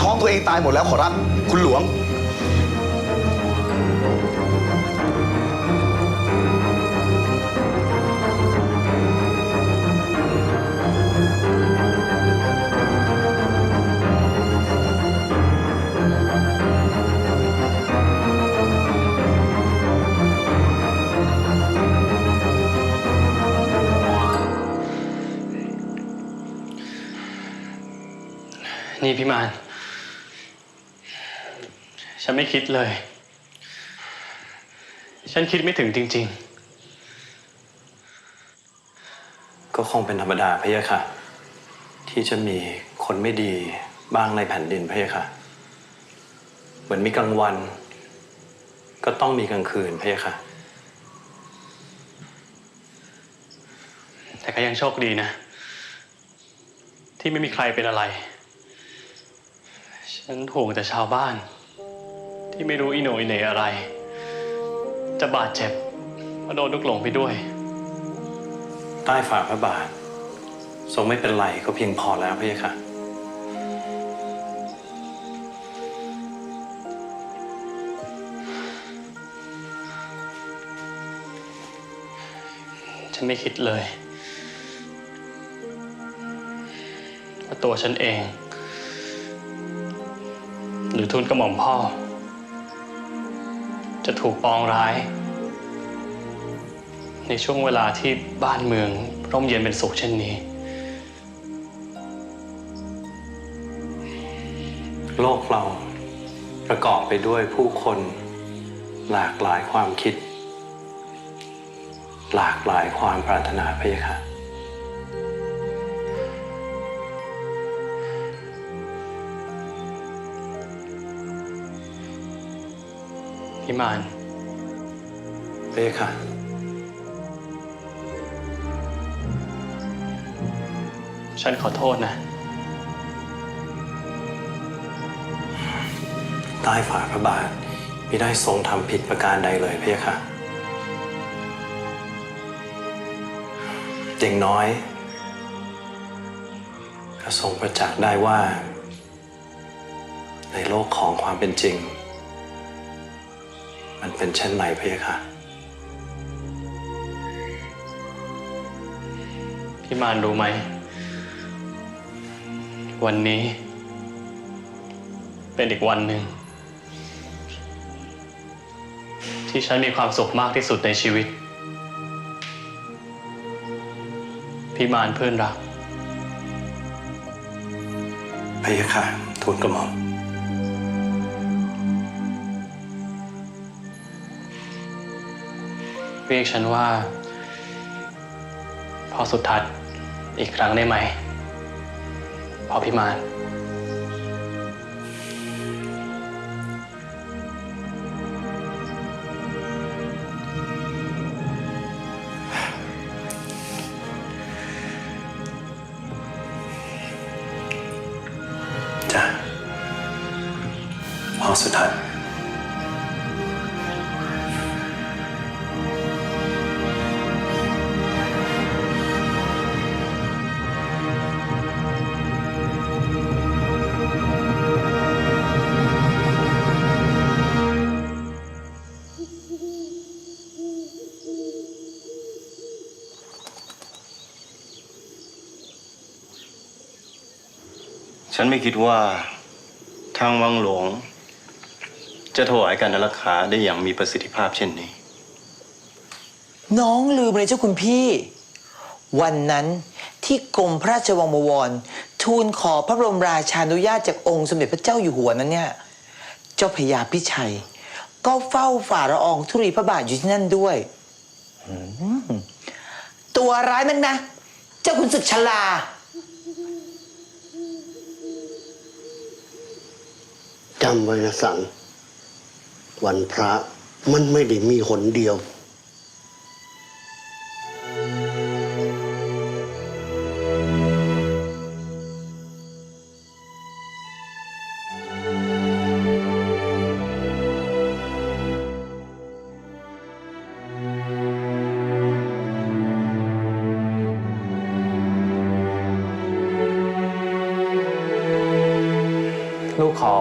ท้องตัวเองตายหมดแล้วขอรับ คุณหลวง นี่พี่มาน ฉันไม่คิดเลย ฉันคิดไม่ถึงจริง ก็คงเป็นธรรมดาพะยะค่ะ ที่จะมีคนไม่ดีบ้างในแผ่นดินพะยะค่ะ เหมือนมีกลางวัน ก็ต้องมีกลางคืนพะยะค่ะ ๆ แต่ก็ยังโชคดีนะ ที่ไม่มีใครเป็นอะไร ฉันห่วงแต่ชาวบ้าน ที่ไม่รู้อีโหนอีเหนอะไร จะบาดเจ็บเพราะโดนลูกหลงไปด้วย ใต้ฝ่าพระบาท ทรงไม่เป็นไรก็เพียงพอแล้วพะยะค่ะ ฉันไม่คิดเลยว่าตัวฉันเอง หรือทูลกระหม่อมพ่อ จะถูกปองร้าย ในช่วงเวลาที่บ้านเมืองร่มเย็นเป็นสุขเช่นนี้ โลกเราประกอบไปด้วยผู้คนหลากหลายความคิด หลากหลายความปรารถนาพะยะค่ะ พิมานพะยค่ะ ฉันขอโทษนะ ใต้ฝ่าพระบาทไม่ได้ทรงทำผิดประการใดเลยเพะยค่ะอย่างน้อยก็ทรงประจักษ์ได้ว่า ในโลกของความเป็นจริง มันเป็นเช่นไรพะยะค่ะ พี่มานรู้ไหม วันนี้ เป็นอีกวันหนึ่ง ที่ฉันมีความสุขมากที่สุดในชีวิต พี่มานเพื่อนรัก พะยะค่ะทูลกระหม่อม เรียกฉันว่า พ่อสุทัศน์อีกครั้งได้ไหม พ่อพิมาน จ้ะพ่อสุดท้าย ฉันไม่คิดว่าทางวังหลวง จะถวายการรักษาได้อย่างมีประสิทธิภาพเช่นนี้ น้องลืมเลยเจ้าคุณพี่ วันนั้นที่กรมพระราชวังบวร ทูลขอพระบรมราชานุญาตจากองค์สมเด็จพระเจ้าอยู่หัวนั้นเนี่ย เจ้าพญาพิชัย ก็เฝ้าฝ่าละอองธุรีพระบาทอยู่ที่นั่นด้วยหืมตัวร้ายนันนะ เจ้าคุณศึกชลา จำไว้นะสัง วันพระมันไม่ได้มีหนเดียว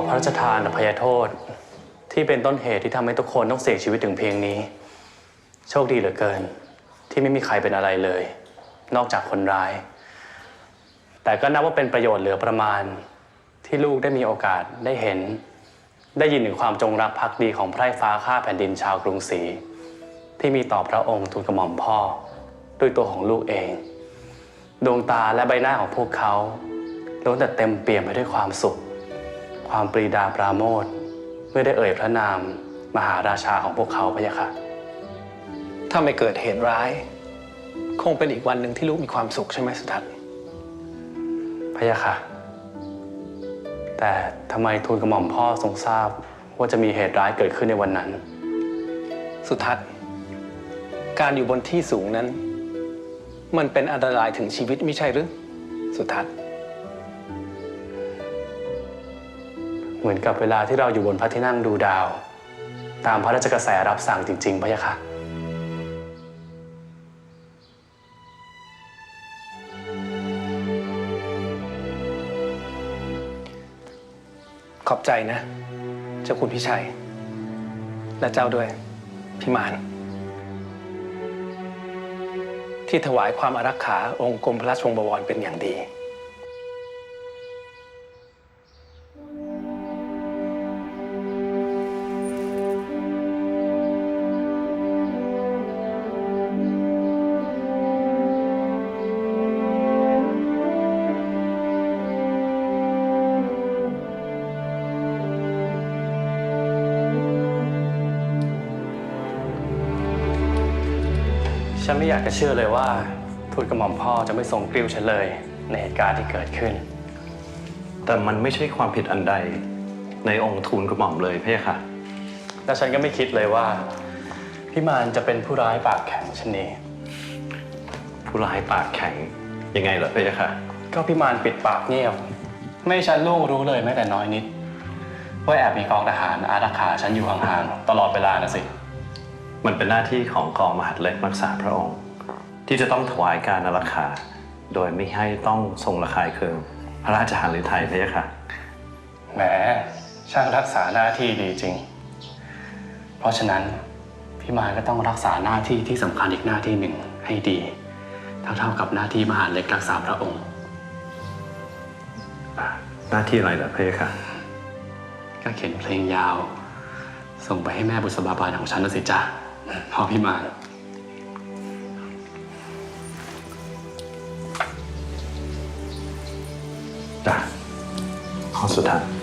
พระราชทานอภัยโทษ ที่เป็นต้นเหตุที่ทำให้ทุกคนต้องเสียชีวิตถึงเพียงนี้ โชคดีเหลือเกิน ที่ไม่มีใครเป็นอะไรเลย นอกจากคนร้าย แต่ก็นับว่าเป็นประโยชน์เหลือประมาณ ที่ลูกได้มีโอกาสได้เห็น ได้ยินถึงความจงรักภักดีของไพร่ฟ้าข้าแผ่นดินชาวกรุงศรีที่มีต่อพระองค์ทูลกระหม่อมพ่อ ด้วยตัวของลูกเอง ดวงตาและใบหน้าของพวกเขาล้วนแต่เต็มเปี่ยมไปด้วยความสุข ความปรีดาปราโมทย์เมื่อได้เอ่ยพระนามมหาราชาของพวกเขาพะยะค่ะ ถ้าไม่เกิดเหตุร้าย คงเป็นอีกวันหนึ่งที่ลูกมีความสุขใช่ไหมสุทัศน์พะยะค่ะ แต่ทำไมทูลกระหม่อมพ่อทรงทราบว่าจะมีเหตุร้ายเกิดขึ้นในวันนั้น สุทัศน์ การอยู่บนที่สูงนั้น มันเป็นอันตรายถึงชีวิตไม่ใช่หรือ สุทัศน์ เหมือนกับเวลาที่เราอยู่บนพระที่นั่งดูดาว ตามพระราชกระแสรับสั่งจริงๆพะยะค่ะขอบใจนะ เจ้าคุณพิชัย และเจ้าด้วยพิมาน ที่ถวายความอารักขาองค์กรมพระราชวงศ์บวรเป็นอย่างดี ฉันไม่อยากจะเชื่อเลยว่า ทูลกระหม่อมพ่อจะไม่ทรงกลิ้วฉันเลย ในเหตุการณ์ที่เกิดขึ้น แต่มันไม่ใช่ความผิดอันใดในองค์ทูลกระหม่อมเลยพะยะค่ะ และฉันก็ไม่คิดเลยว่า พี่มานจะเป็นผู้ร้ายปากแข็งเชนนี้ ผู้ร้ายปากแข็งยังไงเหรอพะยะค่ะ ก็พี่มานปิดปากเงียบ ไม่ให้ฉันลูกรู้เลยแม้แต่น้อยนิดว่าแอบมีกองทหารอารักขาฉันอยู่ห่างๆตลอดเวลานะสิ มันเป็นหน้าที่ของกองมหาดเล็กรักษาพระองค์ ที่จะต้องถวายการอารักขาโดยไม่ให้ต้องทรงระคายเคืองพระราชหฤทัยพะยะค่ะแหมช่างรักษาหน้าที่ดีจริง เพราะฉะนั้นพี่มานก็ต้องรักษาหน้าที่ที่สำคัญอีกหน้าที่หนึ่งให้ดี เท่าๆกับหน้าที่มหาดเล็กรักษาพระองค์ หน้าที่อะไรเหรอพะยะค่ะก็เขียนเพลงยาว ส่งไปให้แม่บุษบาบาลของฉันนะสิจ๊ะ พอพี่มา จ้ะขอสุดท้าย